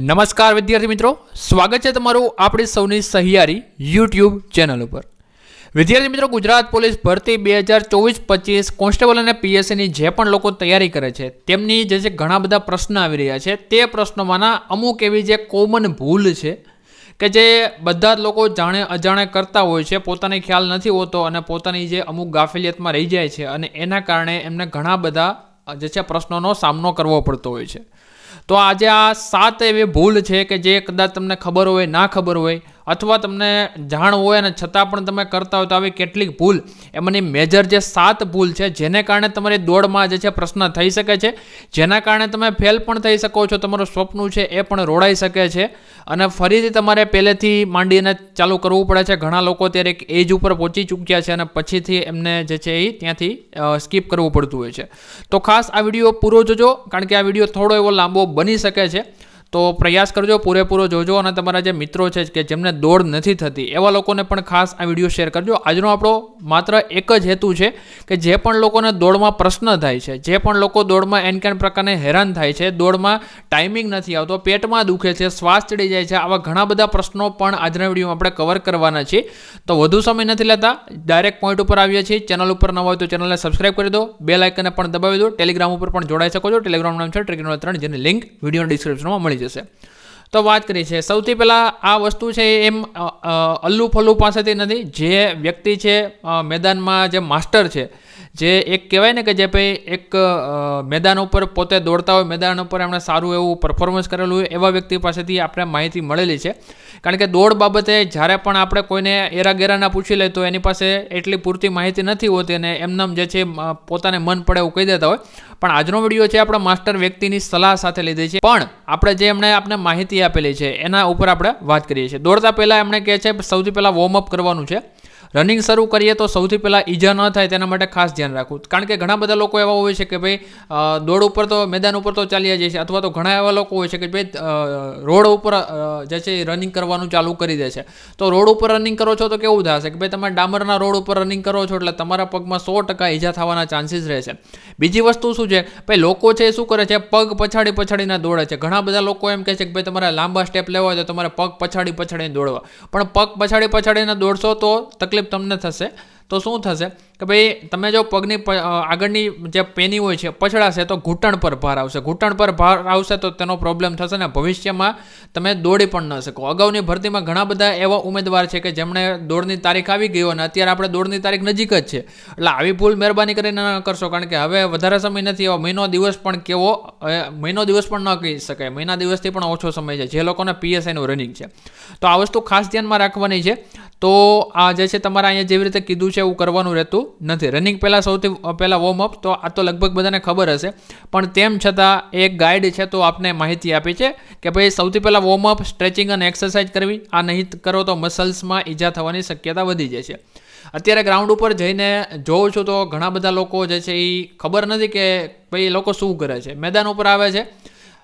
નમસ્કાર વિદ્યાર્થી મિત્રો. સ્વાગત છે તમારું આપણી સૌની સહિયારી યુટ્યુબ ચેનલ ઉપર. વિદ્યાર્થી મિત્રો, ગુજરાત પોલીસ ભરતી બે હજાર ચોવીસ પચીસ કોન્સ્ટેબલ અને પીએસસીની જે પણ લોકો તૈયારી કરે છે, તેમની જે છે ઘણા બધા પ્રશ્ન આવી રહ્યા છે, તે પ્રશ્નોમાંના અમુક એવી જે કોમન ભૂલ છે કે જે બધા જ લોકો જાણે અજાણે કરતા હોય છે, પોતાને ખ્યાલ નથી હોતો અને પોતાની જે અમુક ગાફિલિયતમાં રહી જાય છે અને એના કારણે એમને ઘણા બધા જે છે પ્રશ્નોનો સામનો કરવો પડતો હોય છે. તો આજે આ સાત એવી ભૂલ છે કે જે કદાચ તમને ખબર હોય, ના ખબર હોય અથવા તમને જાણ હોય અને છતાં પણ તમે કરતા હોય તો આવી કેટલીક ભૂલ, એમાંની મેજર જે સાત ભૂલ છે, જેને કારણે તમારી દોડમાં જે છે પ્રશ્ન થઈ શકે છે, જેના કારણે તમે ફેલ પણ થઈ શકો છો, તમારું સ્વપ્નું છે એ પણ રોડાઈ શકે છે, અને ફરીથી તમારે પહેલેથી માંડીને ચાલુ કરવું પડે છે. ઘણા લોકો અત્યારે એક એજ ઉપર પહોંચી ચૂક્યા છે અને પછીથી એમને જે છે એ ત્યાંથી સ્કીપ કરવું પડતું હોય છે. તો ખાસ આ વીડિયો પૂરો જોજો, કારણ કે આ વીડિયો થોડો એવો લાંબો બની શકે છે. તો પ્રયાસ કરજો પૂરેપૂરો જોજો અને તમારા જે મિત્રો છે કે જેમને દોડ નથી થતી એવા લોકોને પણ ખાસ આ વીડિયો શેર કરજો આજનો આપણો માત્ર એક જ હેતુ છે કે જે પણ લોકોને દોડમાં પ્રશ્ન થાય છે જે પણ લોકો દોડમાં એન કેન પ્રકારને હેરાન થાય છે દોડમાં ટાઈમિંગ નથી આવતો પેટમાં દુખે છે શ્વાસ ચડી જાય છે આવા ઘણા બધા પ્રશ્નો પણ આજના વિડીયોમાં આપણે કવર કરવાના છીએ તો વધુ સમય નથી લેતા ડાયરેક્ટ પોઈન્ટ ઉપર આવીએ છીએ ચેનલ ઉપર ન હોય તો ચેનલને સબસ્ક્રાઇબ કરી દો બે લાઇકને પણ દબાવી દો ટેલિગ્રામ ઉપર પણ જોડાઈ શકો છો ટેલિગ્રામ નામ છે ટ્રેકિંગ ત્રણ જેની લિંક વિડીયોના ડિસ્ક્રિપ્શનમાં મળી જશે. તો વાત કરી છે, સૌથી પહેલાં આ વસ્તુ છે એમ અલ્લુ ફલ્લુ પાસેથી નથી, જે વ્યક્તિ છે મેદાનમાં જે માસ્ટર છે જે એક કહેવાય ને કે જે ભાઈ એક મેદાન ઉપર પોતે દોડતા હોય, મેદાન ઉપર એમણે સારું એવું પરફોર્મન્સ કરેલું હોય, એવા વ્યક્તિ પાસેથી આપણે માહિતી મળેલી છે. કારણ કે દોડ બાબતે જ્યારે પણ આપણે કોઈને એરા ગેરાના પૂછી લઈએ તો એની પાસે એટલી પૂરતી માહિતી નથી હોતી અને એમનામ જે છે પોતાને મન પડે એવું કહી દેતા હોય. પણ આજનો વીડિયો છે આપણે માસ્ટર વ્યક્તિની સલાહ સાથે લીધી છે. પણ આપણે જે એમણે આપણે માહિતી આપેલી છે, એના ઉપર આપણે વાત કરીએ છીએ. દોડતા પહેલાં એમણે કહે છે, સૌથી પહેલાં વોર્મઅપ કરવાનું છે. રનિંગ શરૂ કરીએ તો સૌથી પહેલાં ઈજા ન થાય તેના માટે ખાસ ધ્યાન રાખવું. કારણ કે ઘણા બધા લોકો એવા હોય છે કે ભાઈ દોડ ઉપર તો, મેદાન ઉપર તો ચાલી જાય છે, અથવા તો ઘણા એવા લોકો હોય છે કે ભાઈ રોડ ઉપર જે છે રનિંગ કરવાનું ચાલુ કરી દે છે. તો રોડ ઉપર રનિંગ કરો છો તો કેવું થશે કે ભાઈ, તમે ડામરના રોડ ઉપર રનિંગ કરો છો એટલે તમારા પગમાં સો ટકા ઈજા થવાના ચાન્સીસ રહે છે. બીજી વસ્તુ શું છે? ભાઈ, લોકો છે એ શું કરે છે? પગ પછાડી પછાડીને દોડે છે. ઘણા બધા લોકો એમ કહે છે કે ભાઈ, તમારે લાંબા સ્ટેપ લેવા હોય તો તમારે પગ પછાડી પછાડીને દોડવા. પણ પગ પછાડી પછાડીને દોડશો તો તકલીફ તમને થશે, તો શું થશે? કે ભાઈ, તમે જો પગની આગળની જે પેની હોય છે, પછડાશે તો ઘૂંટણ પર ભાર આવશે. ઘૂંટણ પર ભાર આવશે તો તેનો પ્રોબ્લેમ થશે ને ભવિષ્યમાં તમે દોડી પણ ન શકો. અગાઉની ભરતીમાં ઘણા બધા એવા ઉમેદવાર છે કે જેમણે દોડની તારીખ આવી ગઈ હોય અને અત્યારે આપણે દોડની તારીખ નજીક જ છે. એટલે આવી ભૂલ મહેરબાની કરીને ન કરશો, કારણ કે હવે વધારે સમય નથી, એવો મહિનો દિવસ પણ કેવો મહિનો દિવસ પણ ન કહી શકાય. મહિના દિવસથી પણ ઓછો સમય છે. જે લોકોને પીએસઆઈનું રનિંગ છે. તો આ વસ્તુ ખાસ ધ્યાનમાં રાખવાની છે. તો આ જે છે તમારે અહીંયા જેવી રીતે કીધું છે એવું કરવાનું રહેતું નથી. રનિંગ પહેલાં સૌથી પહેલાં વોર્મઅપ તો આ તો લગભગ બધાને ખબર હશે. પણ તેમ છતાં એક ગાઈડ છે તો આપને માહિતી આપી છે કે ભાઈ સૌથી પહેલાં વોર્મઅપ સ્ટ્રેચિંગ અને એક્સરસાઇઝ કરવી. આ નહીં કરો તો મસલ્સમાં ઈજા થવાની શક્યતા વધી છે. અત્યારે ગ્રાઉન્ડ ઉપર જઈને જોઉં છું તો ઘણા બધા લોકો જે છે એ ખબર નથી કે ભાઈ લોકો શું કરે છે. મેદાન ઉપર આવે છે.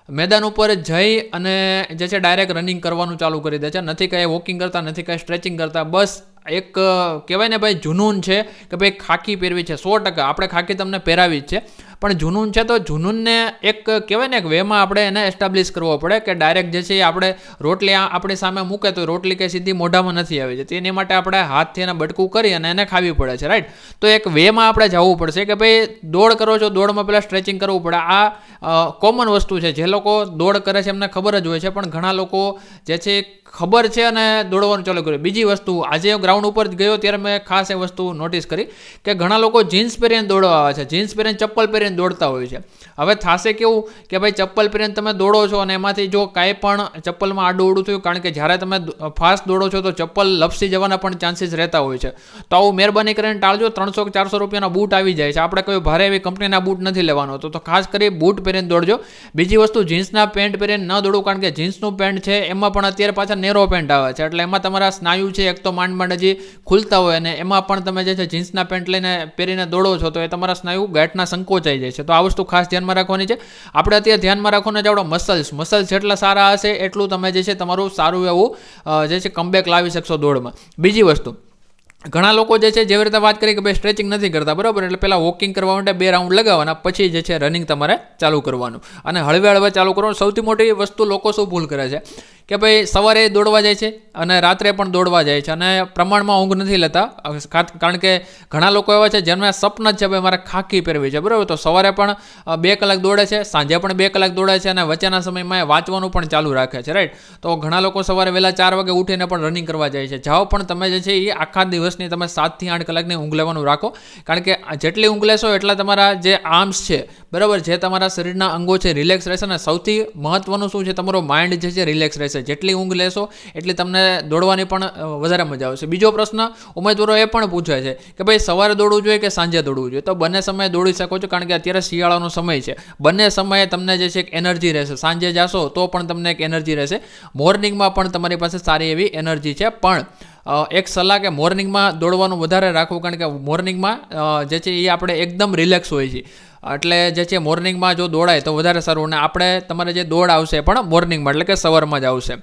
મેદાન ઉપર જઈ અને જે છે ડાયરેક્ટ રનિંગ કરવાનું ચાલુ કરી દે છે. નથી કંઈ વોકિંગ કરતા, નથી કંઈ સ્ટ્રેચિંગ કરતા. બસ એક, કહેવાય ને ભાઈ જુનૂન છે કે ભાઈ ખાકી પહેરવી છે. સો ટકા. આપણે ખાકી તમને પહેરાવી જ છે. પણ જુનૂન છે તો જુનૂનને એક કહેવાય ને એક વેમાં આપણે એને એસ્ટાબ્લિશ કરવો પડે કે ડાયરેક્ટ જે છે એ આપણે રોટલી આપણી સામે મૂકે તો રોટલી કે સીધી મોઢામાં નથી આવી જતી. એની માટે આપણે હાથથી એને બટકું કરી અને એને ખાવી પડે છે રાઈટ તો એક વેમાં આપણે જવું પડશે કે ભાઈ દોડ કરો છો, દોડમાં પહેલાં સ્ટ્રેચિંગ કરવું પડે. આ કોમન વસ્તુ છે. જે લોકો દોડ કરે છે એમને ખબર જ હોય છે, પણ ઘણા લોકો જે છે ખબર છે અને દોડવાનું ચાલુ કર્યું. બીજી વસ્તુ, આજે હું ગ્રાઉન્ડ ઉપર ગયો ત્યારે મેં ખાસ એ વસ્તુ નોટિસ કરી કે ઘણા લોકો જીન્સ પહેરીને દોડવા આવે છે. જીન્સ પહેરીને ચપ્પલ પહેરીને દોડતા હોય છે. હવે થશે કેવું કે ભાઈ ચપ્પલ પહેરીને તમે દોડો છો અને એમાંથી જો કાંઈ પણ ચપ્પલમાં આડું થયું, કારણ કે જ્યારે તમે ફાસ્ટ દોડો છો તો ચપ્પલ લપસી જવાના પણ ચાન્સીસ રહેતા હોય છે. તો આવું મહેરબાની કરીને ટાળજો, ત્રણસો કે ચારસો રૂપિયાના બૂટ આવી જાય છે. આપણે કોઈ ભારે એવી કંપનીના બૂટ નથી લેવાનો. તો ખાસ કરી બૂટ પહેરીને દોડજો. બીજી વસ્તુ, જીન્સના પેન્ટ પહેરીને ન દોડવું કારણ કે જીન્સનું પેન્ટ છે, એમાં પણ અત્યારે પાછા નેરો પેન્ટ આવે છે. એટલે એમાં તમારા સ્નાયુ છે, એક તો માંડ માંડ હજી ખુલતા હોય અને એમાં પણ તમે જે છે જીન્સના પેન્ટ લઈને પહેરીને દોડો છો, તો એ તમારા સ્નાયુ ગાંઠના સંકોચાઈ જાય છે. તો આ વસ્તુ ખાસ ધ્યાનમાં રાખવાની છે. આપણે અત્યારે ધ્યાનમાં રાખવાનું છે મસલ્સ મસલ્સ જેટલા સારા હશે, એટલું તમે જે છે તમારું સારું એવું જે છે કમબેક લાવી શકશો દોડમાં. બીજી વસ્તુ, ઘણા લોકો જે છે, જેવી રીતે વાત કરી કે ભાઈ સ્ટ્રેચિંગ નથી કરતા, બરાબર? એટલે પહેલાં વોકિંગ કરવા માટે બે રાઉન્ડ લગાવવાના, પછી જે છે રનિંગ તમારે ચાલુ કરવાનું. અને હળવે હળવે ચાલુ કરવાનું. સૌથી મોટી વસ્તુ લોકો શું ભૂલ કરે છે? કે ભાઈ સવારે દોડવા જાય છે અને રાત્રે પણ દોડવા જાય છે. અને પ્રમાણમાં ઊંઘ નથી લેતા. કારણ કે ઘણા લોકો એવા છે જેમને સપના જ છે ભાઈ મારે ખાખી પહેરવી છે. બરાબર? તો સવારે પણ બે કલાક દોડે છે, સાંજે પણ બે કલાક દોડે છે અને વચ્ચેના સમયમાં એ વાંચવાનું પણ ચાલુ રાખે છે. રાઈટ? તો ઘણા લોકો સવારે વહેલા ચાર વાગે ઉઠીને પણ રનિંગ કરવા જાય છે. જાઓ પણ તમે જે છે એ આખા દિવસની તમે સાતથી આઠ કલાકની ઊંઘ લેવાનું રાખો. કારણ કે જેટલી ઊંઘ લેશો એટલા તમારા જે આર્મ્સ છે, બરાબર? જે તમારા શરીરના અંગો છે રિલેક્સ રહેશે અને સૌથી મહત્વનું શું છે? તમારો માઇન્ડ જે છે રિલેક્સ રહેશે. જેટલી ઊંઘ લેશો, એટલી તમને દોડવાની પણ વધારે મજા આવશે બીજો પ્રશ્ન ઉમેદવારો એ પણ પૂછે છે કે ભાઈ સવારે દોડવું જોઈએ કે સાંજે દોડવું જોઈએ? તો બંને સમયે દોડી શકો છો કારણ કે અત્યારે શિયાળાનો સમય છે. બંને સમયે તમને જે છે એક એનર્જી રહેશે. સાંજે જાશો તો પણ તમને એક એનર્જી રહેશે. મોર્નિંગમાં પણ તમારી પાસે સારી એવી એનર્જી છે. પણ એક સલાહ કે મોર્નિંગમાં દોડવાનું વધારે રાખવું કારણ કે મોર્નિંગમાં જે છે એ આપણે એકદમ રિલેક્સ હોય છે. એટલે જે છે મોર્નિંગમાં જો દોડાય તો વધારે સારું. અને આપણે, તમારે જે દોડ આવશે પણ મોર્નિંગમાં, એટલે કે સવારમાં જ આવશે.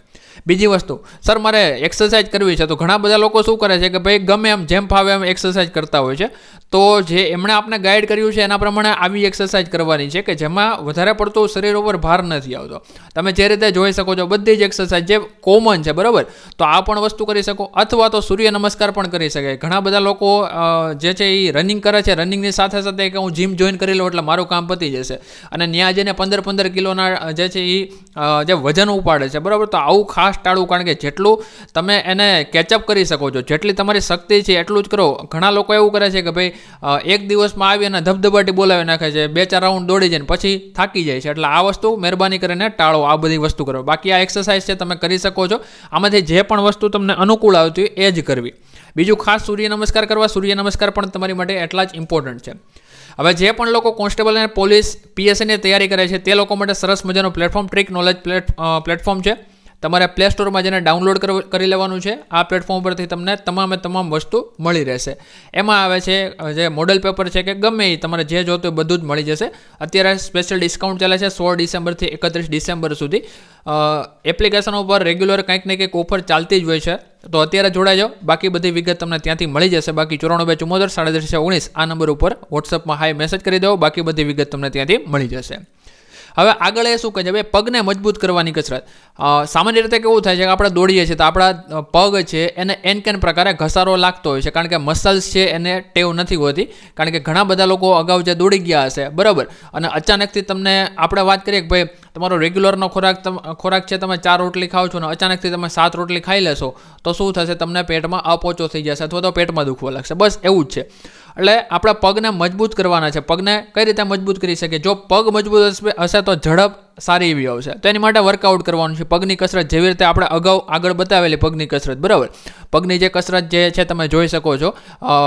બીજી વસ્તુ, સર, મારે એક્સરસાઇઝ કરવી છે, તો ઘણા બધા લોકો શું કરે છે કે ભાઈ, ગમે એમ જેમ ફાવે એમ એક્સરસાઇઝ કરતા હોય છે. તો જે એમણે આપણે ગાઈડ કર્યું છે, એના પ્રમાણે આવી એક્સરસાઇઝ કરવાની છે કે જેમાં વધારે પડતો શરીર ઉપર ભાર નથી આવતો. તમે જે રીતે જોઈ શકો છો, બધી જ એક્સરસાઇઝ જે કોમન છે, બરાબર? તો આ પણ વસ્તુ કરી શકો, અથવા તો સૂર્ય નમસ્કાર પણ કરી શકે ઘણા બધા લોકો જે છે એ રનિંગ કરે છે રનિંગની સાથે સાથે કે હું જીમ જોઈન કરી લઉં એટલે મારું કામ પતી જશે. અને ત્યાં જઈને પંદર પંદર કિલોના જે છે એ જે વજન ઉપાડે છે, બરાબર? તો આવું ખાસ ટાળવું કારણ કે જેટલું તમે એને કેચઅપ કરી શકો છો, જેટલી તમારી શક્તિ છે એટલું જ કરો. ઘણા લોકો એવું કરે છે કે ભાઈ એક દિવસમાં આવી અને ધબધબાટી બોલાવી નાખે છે, બે ચાર રાઉન્ડ દોડી જાય પછી થાકી જાય છે. એટલે આ વસ્તુ મહેરબાની કરીને ટાળો, આ બધી વસ્તુ કરો. બાકી આ એક્સરસાઇઝ છે તમે કરી શકો છો. આમાંથી જે પણ વસ્તુ તમને અનુકૂળ આવતી હોય એ જ કરવી. બીજું ખાસ સૂર્ય નમસ્કાર કરવા. સૂર્ય નમસ્કાર પણ તમારી માટે એટલા જ ઇમ્પોર્ટન્ટ છે. હવે જે પણ લોકો કોન્સ્ટેબલ અને પોલીસ, પીએસસીની તૈયારી કરે છે, તે લોકો માટે સરસ મજાનું platform trick knowledge plate platform છે. તમારે પ્લે સ્ટોરમાં જેને ડાઉનલોડ કરી લેવાનું છે, આ પ્લેટફોર્મ પરથી તમને તમામે તમામ વસ્તુ મળી રહેશે. એમાં આવે છે જે મોડલ પેપર છે કે ગમે એ તમારે જે જોતું હોય બધું જ મળી જશે. અત્યારે સ્પેશિયલ ડિસ્કાઉન્ટ ચાલે છે સોળ ડિસેમ્બરથી એકત્રીસ ડિસેમ્બર સુધી. એપ્લિકેશન ઉપર રેગ્યુલર કંઈક ને કંઈક ઓફર ચાલતી જ હોય છે. તો અત્યારે જોડાઈ જાઓ. બાકી બધી વિગત તમને ત્યાંથી મળી જશે. બાકી ચોરાણું બે ચુમ્મોતેર, સાડત્રીસો ઓગણીસ, આ નંબર ઉપર વોટ્સઅપમાં હાઈ મેસેજ કરી દો. બાકી બધી વિગત તમને ત્યાંથી મળી જશે. હવે આગળ એ શું કહે છે? ભાઈ પગને મજબૂત કરવાની કસરત. સામાન્ય રીતે કેવું થાય છે કે આપણે દોડીએ છીએ તો આપણા પગ છે એને એન કેન પ્રકારે ઘસારો લાગતો હોય છે કારણ કે મસલ્સ છે એને ટેવ નથી હોતી. કારણ કે ઘણા બધા લોકો અગાઉ જે દોડી ગયા હશે, બરાબર. અને અચાનકથી તમને આપણે વાત કરીએ કે ભાઈ, તમારો રેગ્યુલરનો ખોરાક ખોરાક છે તમે ચાર રોટલી ખાઓ છો ને અચાનકથી તમે સાત રોટલી ખાઈ લેશો, તો શું થશે? તમને પેટમાં અપોચો થઈ જશે અથવા તો પેટમાં દુખવા લાગશે. બસ એવું જ છે. એટલે આપણા પગને મજબૂત કરવાના છે. પગને કઈ રીતે મજબૂત કરી શકીએ? જો પગ મજબૂત હશે- તો ઝડપ સારી એવી આવશે. તો એની માટે વર્કઆઉટ કરવાનું છે. પગની કસરત જેવી રીતે આપણે અગાઉ આગળ બતાવેલી પગની કસરત, બરાબર? પગની જે કસરત જે છે તમે જોઈ શકો છો.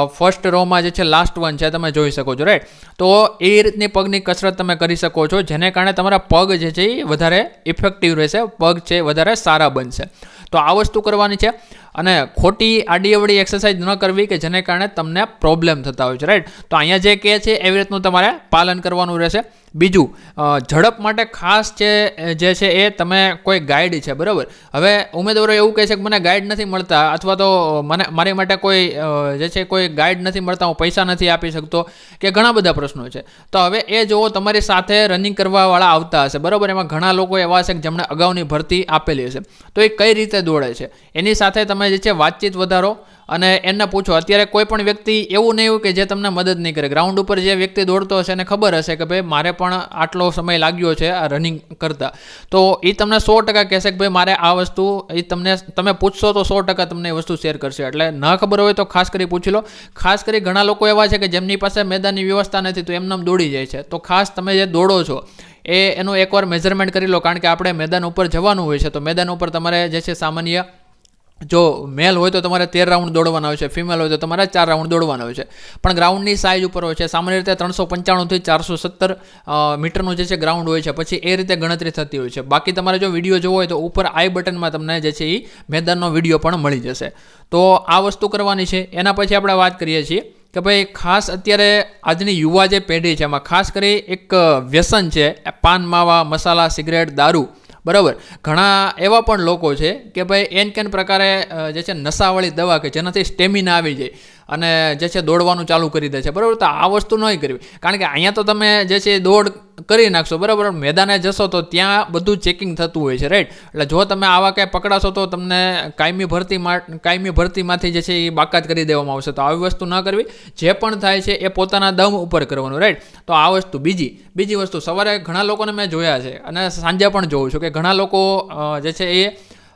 ફર્સ્ટ રોમાં જે છે લાસ્ટ વન છે, તમે જોઈ શકો છો રાઈટ તો એ રીતની પગની કસરત તમે કરી શકો છો, જેને કારણે તમારા પગ જે છે, એ વધારે ઇફેક્ટિવ રહેશે. પગ છે વધારે સારા બનશે. તો આ વસ્તુ કરવાની છે. અને ખોટી આડી અવડી એક્સરસાઇઝ ન કરવી કે જેને કારણે તમને પ્રોબ્લેમ થતા હોય છે રાઈટ તો અહીંયા જે કહે છે, એવી રીતનું તમારે પાલન કરવાનું રહેશે. બીજું ઝડપ માટે ખાસ છે જે છે એ તમે કોઈ ગાઈડ છે, બરાબર? હવે ઉમેદવારો એવું કહે છે કે મને ગાઈડ નથી મળતા અથવા તો મને, મારી માટે કોઈ જે છે કોઈ ગાઈડ નથી મળતા, હું પૈસા નથી આપી શકતો, કે ઘણા બધા પ્રશ્નો છે. તો હવે એ જુઓ, તમારી સાથે રનિંગ કરવાવાળા આવતા હશે, બરાબર? એમાં ઘણા લોકો એવા હશે કે જેમણે અગાઉની ભરતી આપેલી હશે. તો એ કઈ રીતે દોડે છે? એની સાથે તમે જે છે વાતચીત વધારો અને એને પૂછો, અત્યારે કોઈ પણ વ્યક્તિ એવું નહીં હોય કે જે તમને મદદ નહીં કરે. ગ્રાઉન્ડ ઉપર જે વ્યક્તિ દોડતો હશે એને ખબર હશે કે ભાઈ મારે પણ આટલો સમય લાગ્યો છે આ રનિંગ કરતા. તો એ તમને સો ટકા કહેશે કે ભાઈ મારે આ વસ્તુ એ તમને, તમે પૂછશો તો સો ટકા તમને એ વસ્તુ શેર કરશે. એટલે ન ખબર હોય તો ખાસ કરી પૂછી લો. ખાસ કરી ઘણા લોકો એવા છે કે જેમની પાસે મેદાનની વ્યવસ્થા નથી તો એમને દોડી જાય છે. તો ખાસ તમે જે દોડો છો, એ, એનું એકવાર મેઝરમેન્ટ કરી લો. કારણ કે આપણે મેદાન ઉપર જવાનું હોય છે તો મેદાન ઉપર તમારે જે છે સામાન્ય જો મેલ હોય તો તમારે તેર રાઉન્ડ દોડવાના હોય છે ફિમેલ હોય તો તમારે ચાર રાઉન્ડ દોડવાના હોય છે. પણ ગ્રાઉન્ડની સાઇઝ ઉપર હોય છે, સામાન્ય રીતે ત્રણસો પંચાણુંથી ચારસો સત્તર મીટરનું જે છે ગ્રાઉન્ડ હોય છે, પછી એ રીતે ગણતરી થતી હોય છે. બાકી તમારે જો વીડિયો જોવો હોય તો ઉપર આઈ બટનમાં તમને જે છે એ મેદાનનો વીડિયો પણ મળી જશે. તો આ વસ્તુ કરવાની છે. એના પછી આપણે વાત કરીએ છીએ કે ભાઈ ખાસ અત્યારે આજની યુવા જે પેઢી છે, એમાં ખાસ કરી એક વ્યસન છે પાન, માવા, મસાલા, સિગરેટ, દારૂ બરાબર. ઘણા એવા પણ લોકો છે કે ભાઈ એન કેન પ્રકારે જે છે નશાવાળી દવા કે જેનાથી સ્ટેમિના આવી જાય. અને જે છે દોડવાનું ચાલુ કરી દે છે. બરાબર? તો આ વસ્તુ નહીં કરવી. કારણ કે અહીંયા તો તમે જે છે દોડ કરી નાખશો, બરાબર? મેદાને જશો તો ત્યાં બધું ચેકિંગ થતું હોય છે રાઈટ એટલે જો તમે આવા કાંઈ પકડાશો તો તમને કાયમી ભરતી કાયમી ભરતીમાંથી જે છે એ બાકાત કરી દેવામાં આવશે. તો આવી વસ્તુ ન કરવી. જે પણ થાય છે એ પોતાના દમ ઉપર કરવાનું રાઈટ તો આ વસ્તુ. બીજી બીજી વસ્તુ. સવારે ઘણા લોકોને મેં જોયા છે અને સાંજે પણ જોઉં છું કે ઘણા લોકો જે છે એ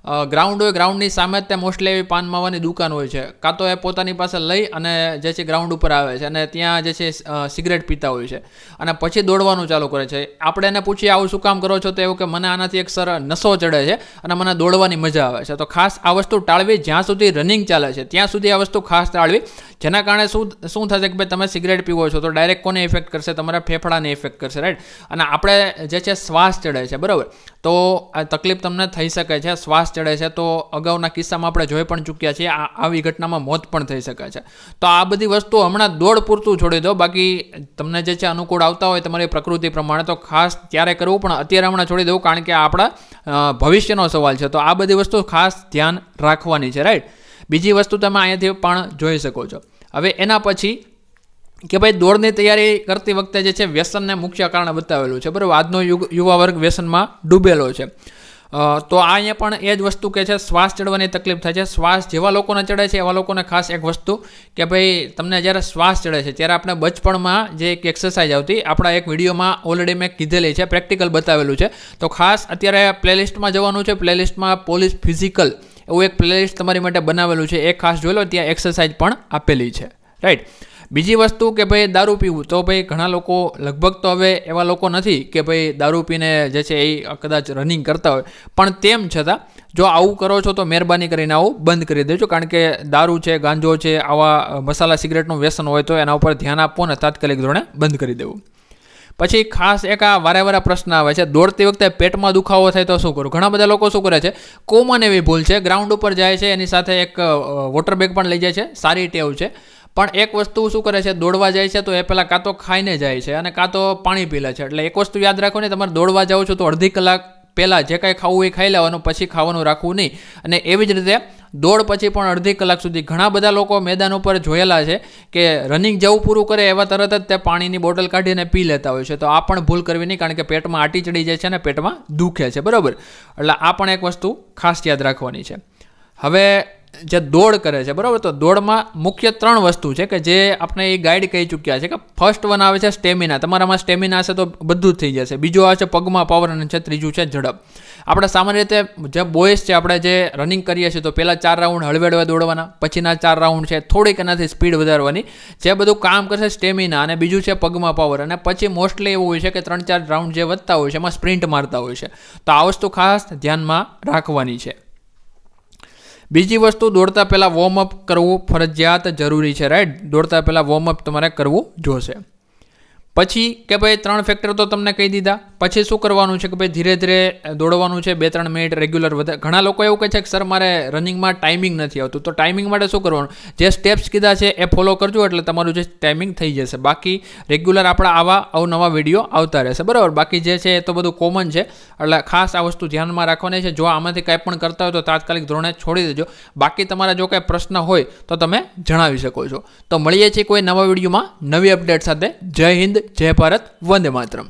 ગ્રાઉન્ડ હોય ગ્રાઉન્ડની સામે જ ત્યાં મોસ્ટલી એવી પાન માવાની દુકાન હોય છે. કાં તો એ પોતાની પાસે લઈ અને જે છે ગ્રાઉન્ડ ઉપર આવે છે અને ત્યાં જે છે સિગરેટ પીતા હોય છે. અને પછી દોડવાનું ચાલુ કરે છે. આપણે એને પૂછીએ, આવું શું કામ કરો છો? તો એવું કે, મને આનાથી એક સર નસો ચડે છે અને મને દોડવાની મજા આવે છે. તો ખાસ આ વસ્તુ ટાળવી જ્યાં સુધી રનિંગ ચાલે છે. ત્યાં સુધી આ વસ્તુ ખાસ ટાળવી. જેના કારણે શું શું થશે કે, ભાઈ, તમે સિગરેટ પીવો છો, તો ડાયરેક્ટ કોને ઇફેક્ટ કરશે? તમારા ફેફડાને ઇફેક્ટ કરશે રાઈટ અને આપણે જે છે શ્વાસ ચડે છે, બરાબર? તો આ તકલીફ તમને થઈ શકે છે. શ્વાસ ચડે છે, તો અગાઉના કિસ્સામાં આપણે જોઈ પણ ચૂક્યા છીએ, આ આવી ઘટનામાં મોત પણ થઈ શકે છે. તો આ બધી વસ્તુ હમણાં દોડ પૂરતું છોડી દો, બાકી તમને જે છે અનુકૂળ આવતા હોય તમારી પ્રકૃતિ પ્રમાણે તો ખાસ ત્યારે કરવું, પણ અત્યારે હમણાં છોડી દેવું કારણ કે આપણા ભવિષ્યનો સવાલ છે. તો આ બધી વસ્તુ ખાસ ધ્યાન રાખવાની છે, રાઈટ? બીજી વસ્તુ તમે અહીંયાથી પણ જોઈ શકો છો. હવે એના પછી કે ભાઈ દોડની તૈયારી કરતી વખતે જે છે વ્યસનને મુખ્ય કારણ બતાવેલું છે. બરાબર? આજનો યુગ, યુવા વર્ગ વ્યસનમાં ડૂબેલો છે. તો આ અહીંયા પણ એ જ વસ્તુ કે છે, શ્વાસ ચડવાની તકલીફ થાય છે. શ્વાસ જેવા લોકોને ચડે છે, એવા લોકોને ખાસ એક વસ્તુ કે ભાઈ તમને જ્યારે શ્વાસ ચડે છે, ત્યારે આપણે બચપણમાં જે એક એક્સરસાઇઝ આવતી, આપણા એક વિડીયોમાં ઓલરેડી મેં કીધેલી છે પ્રેક્ટિકલ બતાવેલું છે. તો ખાસ અત્યારે પ્લેલિસ્ટમાં જવાનું છે, પ્લેલિસ્ટમાં પોલીસ ફિઝિકલ એવું એક પ્લેલિસ્ટ તમારી માટે બનાવેલું છે, એ ખાસ જોઈ લો, ત્યાં એક્સરસાઇઝ પણ આપેલી છે. રાઈટ બીજી વસ્તુ કે ભાઈ દારૂ પીવું, તો ભાઈ ઘણા લોકો, લગભગ તો હવે એવા લોકો નથી કે ભાઈ દારૂ પીને જે છે એ કદાચ રનિંગ કરતા હોય. પણ તેમ છતાં, જો આવું કરો છો તો મહેરબાની કરીને આવું બંધ કરી દેજો. કારણ કે દારૂ છે, ગાંજો છે, આવા મસાલા સિગરેટનું વ્યસન હોય તો એના ઉપર ધ્યાન આપવું અને તાત્કાલિક ધોરણે બંધ કરી દેવું. પછી ખાસ એક આ વારે વારે પ્રશ્ન આવે છે, દોડતી વખતે પેટમાં દુખાવો થાય તો શું કરું? ઘણા બધા લોકો શું કરે છે, કોમન એવી ભૂલ છે ગ્રાઉન્ડ ઉપર જાય છે, એની સાથે એક વોટર બેગ પણ લઈ જાય છે, સારી ટેવ છે. પણ એક વસ્તુ શું કરે છે? દોડવા જાય છે તો એ પહેલાં કાં તો ખાઈને જાય છે અને કાં તો પાણી પી લે છે. એટલે એક વસ્તુ યાદ રાખો ને, તમારે દોડવા જાઓ છો તો અડધી કલાક પહેલાં જે કાંઈ ખાવું એ ખાઈ લેવાનું, પછી ખાવાનું રાખવું નહીં. અને એવી જ રીતે દોડ પછી પણ અડધી કલાક સુધી ઘણા બધા લોકો મેદાન ઉપર જોયેલા છે કે રનિંગ જવું પૂરું કરે એવા તરત જ તે પાણીની બોટલ કાઢીને પી લેતા હોય છે. તો આ પણ ભૂલ કરવી નહીં, કારણ કે પેટમાં આટી ચડી જાય છે અને પેટમાં દુખે છે. બરાબર? એટલે આ પણ એક વસ્તુ ખાસ યાદ રાખવાની છે. હવે જે દોડ કરે છે, બરાબર? તો દોડમાં મુખ્ય ત્રણ વસ્તુ છે કે જે આપણે એ ગાઈડ કહી ચૂક્યા છે કે ફર્સ્ટ વન આવે છે સ્ટેમિના તમારામાં સ્ટેમિના હશે તો બધું જ થઈ જશે. બીજું આવે છે પગમાં પાવર અને છે ત્રીજું છે ઝડપ. આપણે સામાન્ય રીતે જે બોયસ છે, આપણે જે રનિંગ કરીએ છીએ, તો પહેલાં ચાર રાઉન્ડ હળવે હળવે દોડવાના, પછીના ચાર રાઉન્ડ છે, થોડીક એનાથી સ્પીડ વધારવાની. જે બધું કામ કરશે સ્ટેમિના અને બીજું છે પગમાં પાવર અને પછી મોસ્ટલી એવું હોય છે કે ત્રણ ચાર રાઉન્ડ જે વધતા હોય છે, એમાં સ્પ્રિન્ટ મારતા હોય છે. તો આ વસ્તુ ખાસ ધ્યાનમાં રાખવાની છે. બીજી વસ્તુ, દોડતા પહેલાં વોર્મઅપ કરવું ફરજિયાત જરૂરી છે રાઈટ દોડતા પહેલાં વોર્મઅપ તમારે કરવું જોશે. પછી કે ભાઈ ત્રણ ફેક્ટર તો તમને કહી દીધા. પછી શું કરવાનું છે કે ભાઈ ધીરે ધીરે દોડવાનું છે, બે ત્રણ મિનિટ રેગ્યુલર વધે. ઘણા લોકો એવું કહે છે કે, સર, મારે રનિંગમાં ટાઈમિંગ નથી આવતું. તો ટાઈમિંગ માટે શું કરવાનું? જે સ્ટેપ્સ કીધા છે એ ફોલો કરજો એટલે તમારું જે ટાઈમિંગ થઈ જશે. બાકી રેગ્યુલર આપણા આવા અવનવા વીડિયો આવતા રહેશે. બરાબર? બાકી જે છે એ તો બધું કોમન છે. એટલે ખાસ આ વસ્તુ ધ્યાનમાં રાખવાની છે. જો આમાંથી કાંઈ પણ કરતા હોય તો તાત્કાલિક ધોરણે છોડી દેજો. બાકી તમારા જો કાંઈ પ્રશ્ન હોય તો તમે જણાવી શકો છો. તો મળીએ છીએ કોઈ નવા વિડીયોમાં નવી અપડેટ સાથે. જય હિન્દ. જય ભારત વંદે માતરમ